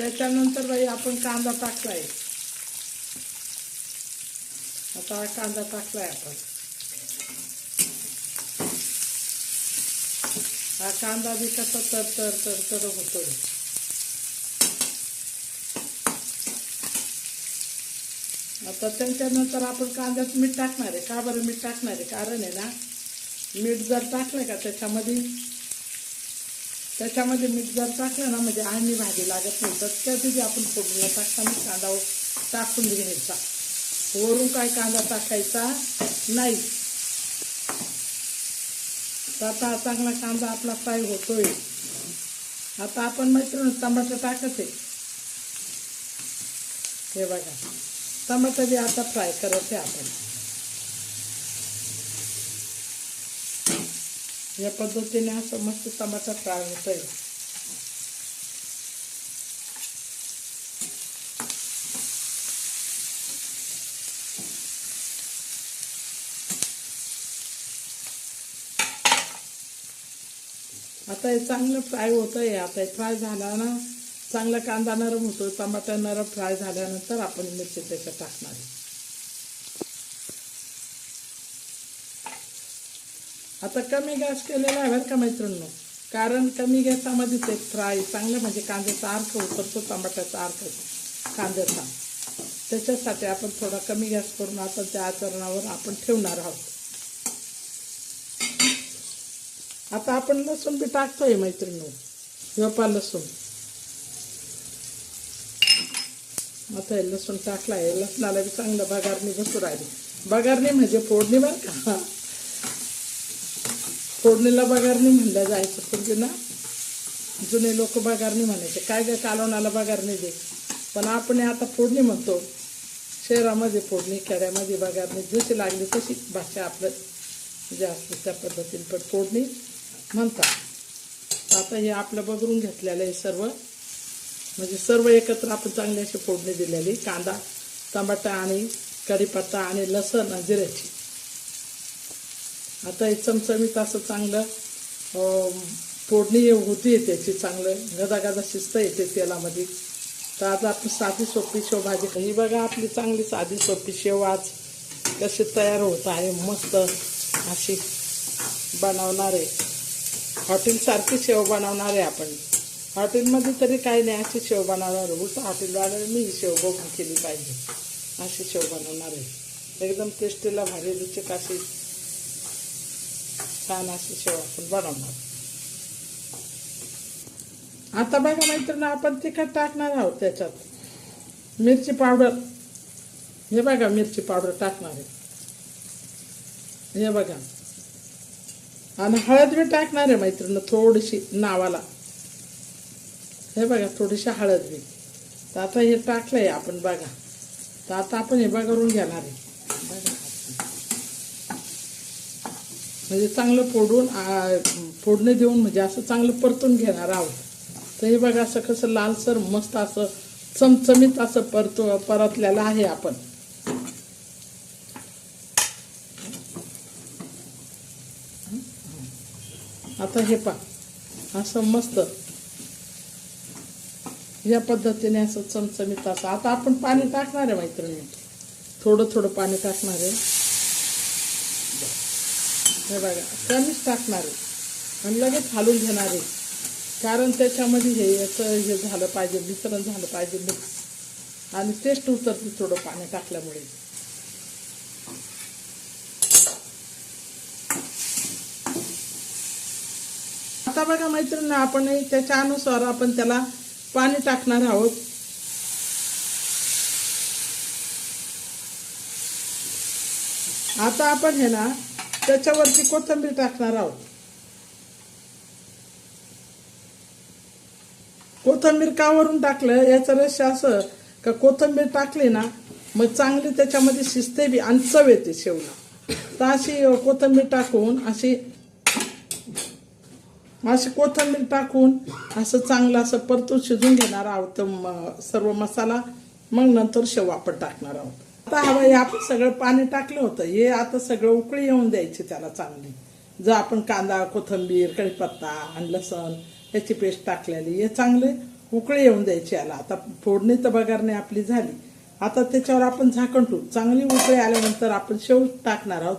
त्याच्यानंतर बाई आपण कांदा टाकलाय. आता हा कांदा टाकलाय आपण. हा कांदा बी कसा तर तर तर तर होतो आता त्याच्यानंतर आपण कांद्यात मीठ टाकणार आहे. का बरं मीठ टाकणार आहे? कारण आहे ना मीठ जर टाकलं का त्याच्यामध्ये त्याच्यामध्ये मीठ जर टाकलं ना म्हणजे आणि भाजी लागत नाही. तर कधी आपण फोडणीला टाकताना कांदा टाकून घ्यायचा वरून काय कांदा टाकायचा? नाही. तर आता चांगला कांदा आपला फ्राय होतोय. आता आपण मैत्रीण टमाटर टाकत आहे हे बघा. टमाटर बी आता फ्राय करत आहे आपण. या पद्धतीने हा मस्त टमाटर फ्राय होतोय. आता हे चांगलं फ्राय होतं आहे आता हे फ्राय झाला ना चांगला कांदा नरम होतो टमाटर नरम फ्राय झाल्यानंतर आपण मिरची त्याच्यात टाकणार आहे. आता कमी गॅस केलेला आहे बरं का मैत्रिणींनो? कारण कमी गॅसामध्ये ते फ्राय चांगलं म्हणजे कांद्याचा अर्क उतरतो टमाट्याचा अर्क कांद्याचा. त्याच्यासाठी आपण थोडा कमी गॅस करून आता त्या आचरणावर आपण ठेवणार आहोत. आता आपण लसूण बी टाकतोय मैत्रिणीनो. व्यापा लसूण. आता हे लसूण टाकलाय लसणाला बी चांगलं बगारणी बसू राहिली बगारणी म्हणजे फोडणी बरं का? फोडणीला बघारणी म्हणलं जायचं पूर्वी ना जुने लोक बघारणी म्हणायचे. काय काय कालवणाला बगारणी दे. पण आपण आता फोडणी म्हणतो. शहरामध्ये फोडणी खेड्यामध्ये बघारणी जशी लागली तशी भाषा आपलं जे असते त्या पद्धतीने. पण फोडणी म्हणतात. आता हे आपलं बघरून घेतलेलं आहे सर्व. म्हणजे सर्व एकत्र आपण चांगली अशी फोडणी दिलेली. कांदा टमाटा आणि कढीपत्ता आणि लसण जिऱ्याची. आता हे चमचमीत असं चांगलं फोडणी होती त्याची चांगलं गदा गदा शिस्त येते तेलामध्ये. तर आता आपली साधी सोपी शेव भाजी ही बघा आपली चांगली साधी सोपी शेव आज कशी तयार होत आहे मस्त अशी बनवणार आहे. हॉटेलसारखी शेव बनवणार आहे आपण. हॉटेलमध्ये तरी काही नाही अशी शेव बनवणार उलट हॉटेलवाल्याने मी ही शेव बघून केली पाहिजे. अशी शेव बनवणार आहे. एकदम टेस्टीला भारी रुचिक अशी छान अशी शेव आपण बनवणार आता बघा मैत्रिणी आपण तिखट टाकणार आहोत त्याच्यात. मिरची पावडर. हे बघा मिरची पावडर टाकणार आहे. हे बघा. आणि हळद बी टाकणार आहे मैत्रिणी थोडीशी नावाला. हे बघा थोडीशी हळद बी. तर आता हे टाकलंय आपण बघा. तर आता आपण हे बघा करून घेणार आहे बघा म्हणजे चांगलं फोडून आ, फोडणी देऊन म्हणजे असं चांगलं परतून घेणार आहोत. तर हे बघा असं कसं लालसर मस्त असं चमचमीत असं परतो परतलेलं आहे आपण. आता हे पा असं मस्त. या पद्धतीने असं चमचमीत असं. आता आपण पाणी टाकणार आहे मैत्रिणी. थोडं थोडं पाणी टाकणार आहे. हे बघा कमीच टाकणार. आहे आणि लगेच हालून घेणार. आहे कारण त्याच्यामध्ये हे याचं हे झालं पाहिजे मिश्रण झालं पाहिजे मिक्स आणि टेस्ट उतरते थोडं पाणी टाकल्यामुळे. आता बघा मैत्रिणी आपण त्याच्या अनुसार आपण त्याला पाणी टाकणार आहोत. आता आपण हे ना त्याच्यावरती कोथिंबीर टाकणार आहोत. कोथिंबीर का वरून टाकलं? याचं रहस्य असं का कोथिंबीर टाकली ना मग चांगली त्याच्यामध्ये शिजते बी आणि चव येते शेवला. तर अशी कोथिंबीर टाकून अशी अशी कोथिंबीर टाकून असं चांगलं असं परतून शिजून घेणार आहोत सर्व मसाला. मग नंतर शेव आपण टाकणार आहोत. आता हवं हे आपण सगळं पाणी टाकलं होतं. हे आता सगळं उकळी येऊन द्यायची त्याला चांगली. जर आपण कांदा कोथिंबीर कढीपत्ता आणि लसण याची पेस्ट टाकलेली हे चांगले उकळी येऊन द्यायची याला. आता फोडणी तर बघारणे आपली झाली. आता त्याच्यावर आपण झाकण ठेवू. चांगली उकळी आल्यानंतर आपण शेव टाकणार आहोत.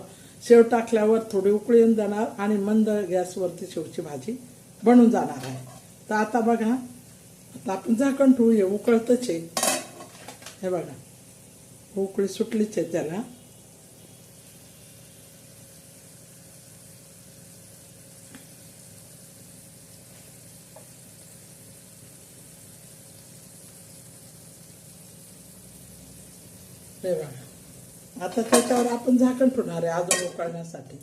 शेव टाकल्यावर थोडी उकळी येऊन जाणार आणि मंद गॅसवरती शेवची भाजी बनून जाणार आहे. तर आता बघा आता आपण झाकण ठेवू. हे उकळतच आहे. हे बघा. उकळी सुटलीच आहे त्याला. बघा. आता त्याच्यावर आपण झाकण ठेवणार आहे अजून उकळण्यासाठी.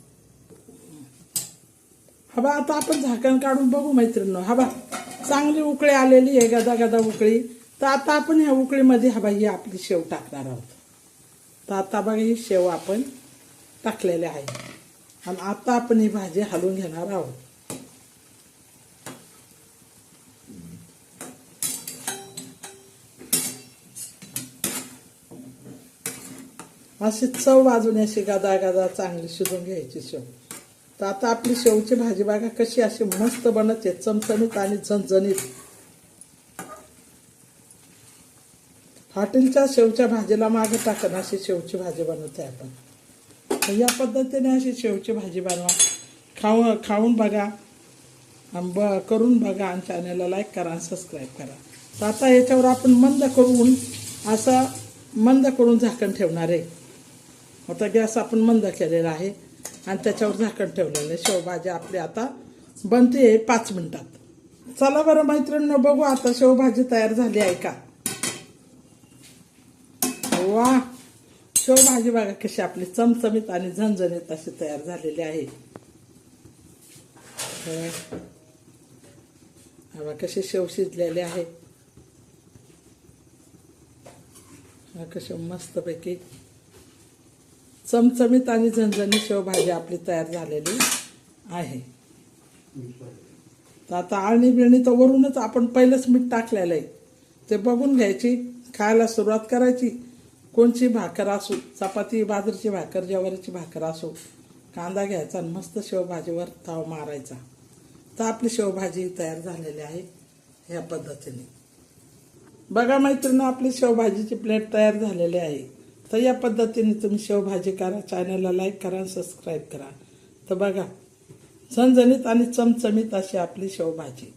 हवा आता आपण झाकण काढून बघू मैत्रिणी हवा चांगली उकळी आलेली आहे गदा गदा उकळी. तर आता आपण ह्या उकळीमध्ये हवा ही आपली शेव टाकणार आहोत. तर आता बघा ही शेव आपण टाकलेल्या आहे. आणि आता आपण ही भाजी हलवून घेणार आहोत. अशी चव बाजूने अशी गदा गदा चांगली शिजून घ्यायची शेव. तर आता आपली शेवची भाजी बागा कशी अशी मस्त बनते चमचमीत आणि झणझणीत. हॉटेलच्या शेवच्या भाजीला मागे टाकणं अशी शेवची भाजी बनवते आपण. या पद्धतीने अशी शेवची भाजी बनवा. खाऊ खाऊन बघा. ब करून बघा आणि चॅनलला लाईक करा आणि सबस्क्राईब करा. तर आता याच्यावर आपण मंद करून असं मंद करून झाकण ठेवणार आहे. आता गॅस आपण मंद केलेला आहे. आणि त्याच्यावर झाकण ठेवलेलं आहे. शेवभाजी आपली आता बनते पाच मिनटात. चला बरं मैत्रिणीनं बघू आता शेवभाजी तयार झाली आहे का? वा शेवभाजी बघा कशी आपली चमचमीत आणि झणझणीत अशी तयार झालेली आहे. हे कसे कशी शेव शिजलेली आहे. कसे मस्तपैकी चमचमीत आणि झणझणीत शेवभाजी आपली तयार झालेली आहे. तर आता आळणी बिळणी तर वरूनच आपण पहिलंच मीठ टाकलेलं आहे. ते बघून घ्यायची खायला सुरुवात करायची. कोणची भाकर असो चपाती बाजरीची भाकर ज्वारीची भाकर असो कांदा घ्यायचा आणि मस्त शेवभाजीवर ताव मारायचा. तर आपली शेवभाजी तयार झालेली आहे ह्या पद्धतीने. बघा मैत्रिणी आपली शेवभाजीची प्लेट तयार झालेली आहे. तर या पद्धतीने तुम्ही शेवभाजी करा चॅनलला लाईक करा सबस्क्राईब करा. तर बघा झणझणीत आणि चमचमीत अशी आपली शेवभाजी.